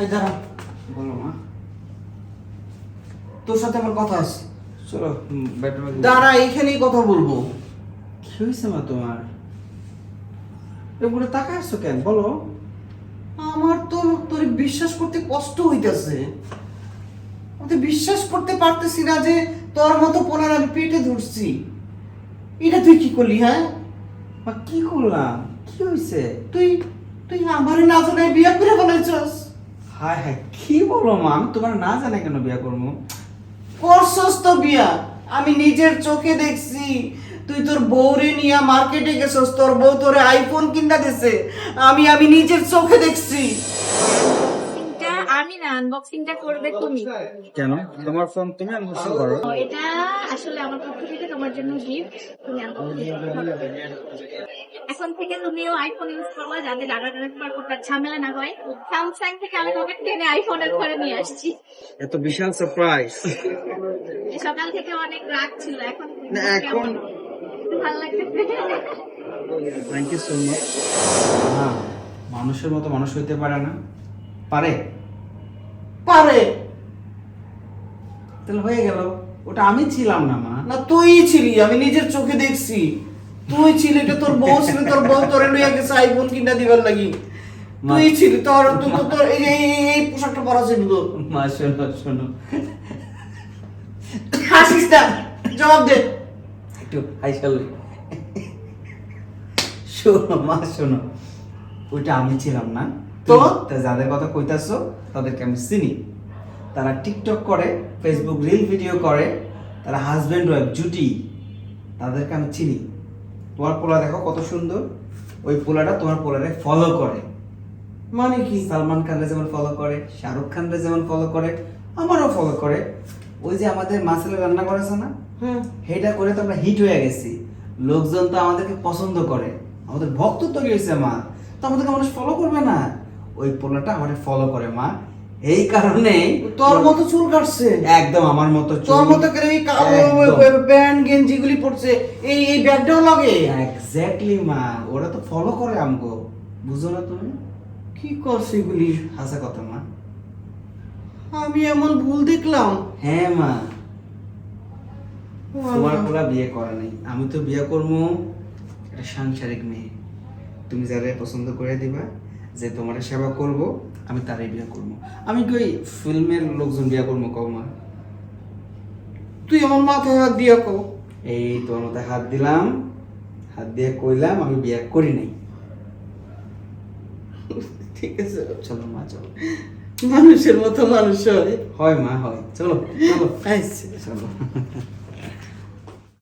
এই দাঁড়া। বলো মা। তোর সাথে আমার কথা আছে। চলো দাঁড়া এইখানেই কথা বলব। কি হয়েছে মা তোমার? এগুলো তাকায় আসছো কেন? বলো। আমার তো তোর বিশ্বাস করতে কষ্ট হইতেছে। আমি তো বিশ্বাস করতে পারতেছি না যে তোর মতো পোলার আমি পেটে ধরছি। এটা তুই কি করলি হ্যাঁ? মা কি করলাম? কি হয়েছে তুই তুই আমারে না জানাই বিয়ে করে ফেলেছস। হায় হায় কি বলো মা? আমি তোমার না জানে কেন বিয়ে করব? করছস তো বিয়া। আমি নিজের চোখে দেখছি। তুই তোর বউরে নিয়ে মার্কেটে গেছস তোর বউ তোরে আইফোন কিনা দিছে। আমি আমি নিজের চোখে দেখছি। আমি না আনবক্সিংটা করবে তুমি। কেন? তোমার ফোন তুমি আনবক্সিং করো। এটা আসলে আমার পক্ষ থেকে তোমার জন্য গিফট তুমি পারো। এখন থেকে তুমিও আইফোন ইউজ করবা যাতে ডাটা ট্রান্সফার করতে ঝামেলা না হয়। স্যামসাং থেকে আমি তোমাকে টেনে আইফোনের ঘরে নিয়ে আসছি। এত বিশাল সারপ্রাইজ সকাল থেকে অনেক রাগ ছিল এখন না, এখন- ভালো লাগতেছে থ্যাংক ইউ সো মাচ মানুষের মতো মানুষ হইতে পারে না। পারে। পারে। তাহলে হয়ে গেল। ওটা আমি ছিলাম না মা। না তুই ছিলি আমি নিজের চোখে দেখছি। তুই ছিলি এটা তোর বউ ছিল তোর বউ তোরে লইয়া গেছে আইফোন কিনা দিবার লাগি। তুই ছিলি তোর তুই তো তোর এই এই- পোশাকটা পরা ছিল তোর। মা শোনো শোনো। হাসিস না জবাব দে। একটু হাই চলে শোনো মা শোনো। ওইটা আমি ছিলাম না। তো? যাদের কথা কইতাছো তাদেরকে আমি চিনি। তারা টিকটক করে ফেসবুক রিল ভিডিও করে তারা হাজব্যান্ড ওয়াইফ জুটি। তাদেরকে আমি চিনি। তোমার পোলা দেখো কত সুন্দর। ওই পোলাটা তোমার পোলারে ফলো করে। মানে কি? সালমান খানরে যেমন ফলো করে শাহরুখ খানরে যেমন ফলো করে আমারও ফলো করে। ওই যে আমাদের মাছের রান্না করেছে না? হ্যাঁ সেইটা করে তো আমরা হিট হয়ে গেছি। লোকজন তো আমাদেরকে পছন্দ করে। আমাদের ভক্ত তৈরি হয়েছে মা। তো আমাদেরকে মানুষ ফলো করবে না। ওই পোলাটা আমাদের ফলো করে মা। এই কারণে তোর মতো চুল কাটছে। একদম আমার মতো তোর মতো করে এই একদম। প্যান্ট গেঞ্জি গুলি পড়ছে এই এই ব্যাগটাও লাগে। এক্স্যাক্টলি মা। ওরা তো ফলো করে আমগো। বুঝো না তুমি? কি করছে এগুলি? হাসা কথা মা। আমি এমন ভুল দেখলাম? হ্যাঁ মা। তোমার পোলা বিয়ে করা নেই। আমি তো বিয়ে করব একটা সাংসারিক মেয়ে। তুমি যারা পছন্দ করে দিবা যে তোমার সেবা করব আমি তারাই বিয়ে করব। আমি কি ওই ফিল্মের লোকজন বিয়ে করব কও মা? তুই আমার মাথায় হাত দিয়া কো এই তোমার মতো হাত দিলাম হাত দিয়ে কইলাম আমি বিয়ে করি নাই। ঠিক আছে। চলো মা চলো। মানুষের মতো মানুষ হয়। হয় মা হয়। চলো চলো। চলো।